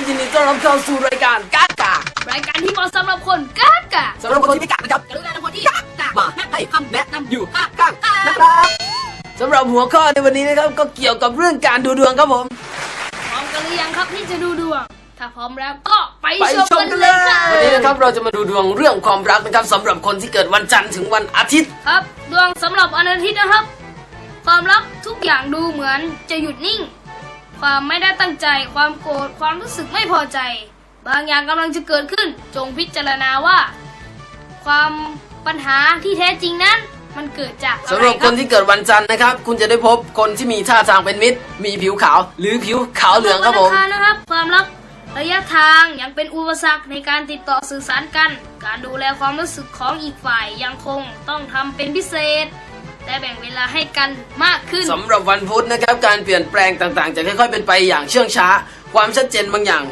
รับเข้าสู่รายการกากากรายการที่เหมาะสำหรับคนกากะสำหรับคนที่ไม่กากนะครับกรุณาทุกคนที่กะมาให้คำแนะนำอยู่กากากนะครับสำหรับหัวข้อในวันนี้นะครับก็เกี่ยวกับเรื่องการดูดวงครับผม พร้อมกันหรือยังครับที่จะดูดวง ถ้าพร้อมแล้วก็ไปไปชมชมกันกันเลเลยยค่ะวันนี้นะครับเราจะมาดูดวงเรื่องความรักนะครับสำหรับคนที่เกิดวันจันทร์ถึงวันอาทิตย์ ครับ ดวงสำหรับวันอาทิตย์นะครับ ความรักทุกอย่างดูเหมือนจะหยุดนิ่ง ความไม่ได้ตั้งใจ ความโกรธ ความรู้สึกไม่พอใจ บางอย่างกำลังจะเกิดขึ้น จงพิจารณาว่า ความปัญหาที่แท้จริงนั้น มันเกิดจากอะสำหไรรับคครับนที่เกิดวันจันทร์นะครับ คุณจะได้พบคนที่มีท่าทางเป็นมิตร มีผิวขาว หรือผิวขาวเหลืองครับผมวันอังคารนะครับ ความรักระยะทางยังเป็นอุปสรรคในการติดต่อสื่อสารกัน การดูแลความรู้สึกของอีกฝ่ายยังคงต้องทำเป็นพิเศษ และแบ่งเวลาให้กันมากขึ้น สำหรับวันพุธนะครับ การเปลี่ยนแปลงต่างๆ จะค่อยๆเป็นไปอย่างเชื่องช้า ความชัดเจนบางอย่าง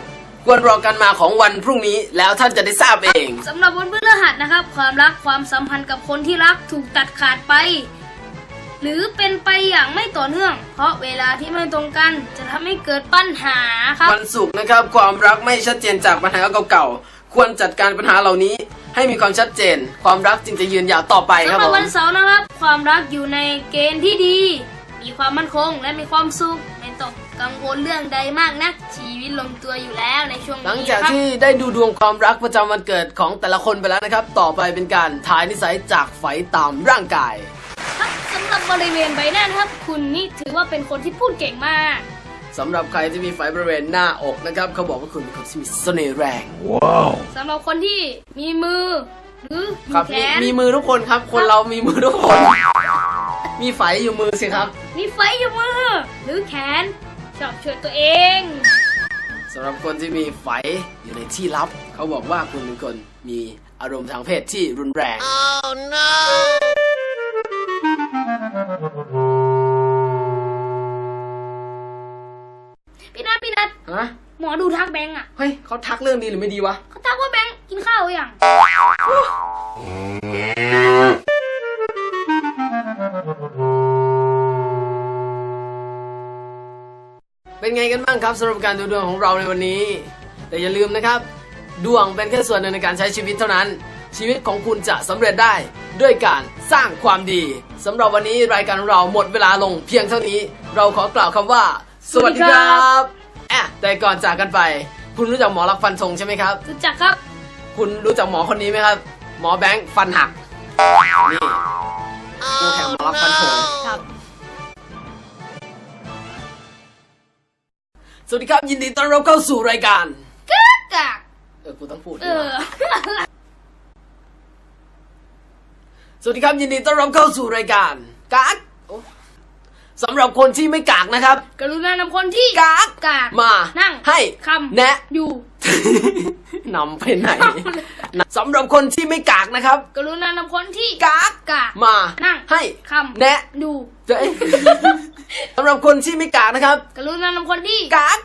ควรรอกันมาของวันพรุ่งนี้แล้วท่านจะได้ทราบเอง สำหรับวันพฤหัสนะครับ ความรักความสัมพันธ์กับคนที่รักถูกตัดขาดไป หรือเป็นไปอย่างไม่ต่อเนื่อง เพราะเวลาที่ไม่ตรงกันจะทำให้เกิดปัญหาครับ วันศุกร์นะครับ ความรักไม่ชัดเจนจากปัญหาเก่าๆควรจัดการปัญหาเหล่านี้ ให้มีความชัดเจน ความรักจึงจะยืนยาวต่อไปครับสำหรัผบมวันเสาร์นะครับ ความรักอยู่ในเกณฑ์ที่ดี มีความมั่นคงและมีความสุขไม่ต้องกังวลเรื่องใดมากนะชีวิตลงตัวอยู่แล้วในช่วงหลังนี้จากครับที่ได้ดูดวงความรักประจำวันเกิดของแต่ละคนไปแล้วนะครับ ต่อไปเป็นการทายนิสัยจากไฟตามร่างกายครับสำหรับบริเวณใบหน้านะครับ คุณนี่ถือว่าเป็นคนที่พูดเก่งมากสำหรับใครที่มีไฟบริเวณหน้าอกนะครับ เขาบอกว่าคุณเป็นคนที่มีเสน่ห์แรงสำหรือคนที่มีมือ หรือมีครับแขมีนมีมือทุกคนครับ คนเรามีมือทุกคน มีไฟอยู่มือสิครับมีไฟอยู่มือ หรือแขนชอบช่วยตัวเอง สำหรับคนที่มีไฟอยู่ในที่ลับ เขาบอกว่าคุณเป็นคนมีอารมณ์ทางเพศที่รุนแรง พี่นัทพี่นัทฮะ หมอดูทักแบงค์อะ เฮ้ยเขาทักเรื่องดีหรือไม่ดีวะ เขาทักว่าแบงค์ กินข้าวหรือยังเป็นไงกันบ้างครับสำหรับการดูดวงของเราในวันนี้ แต่อย่าลืมนะครับ ดวงเป็นแค่ส่วนหนึ่งในการใช้ชีวิตเท่านั้น ชีวิตของคุณจะสำเร็จได้ด้วยการสร้างความดีสำหรับวันนี้รายการของเราหมดเวลาลงเพียงเท่านี้ เราขอกล่าวคำว่า สวัสดีครับแอะแต่ก่อนจากกันไป คุณรู้จักหมอรักฟันธงใช่ไหมครับรู้จักครับ คุณรู้จักหมอคนนี้ไหมครับ หมอแบงค์ฟันหัก นี่คู่แข่งหมอรักฟันธงครับ สวัสดีครับยินดีต้อนรับเข้าสู่รายการกากกากเออ กูต้องพูดเอด้วยอ วะสวัสดีครับยินดีต้อนรับเข้าสู่รายการกากโอ้ สำหรับคนที่ไม่กากนะครับ กรุณานำคนที่กากกากมานั่งให้คำแนะอยู่นำไปไหนสำหรับคนที่ไม่กากนะครับ กรุณานำคนที่กากกากมานั่งให้คำแนะอยู่เอ้ยสำหรับคนที่ไม่กากนะครับ กรุณานำคนที่กาก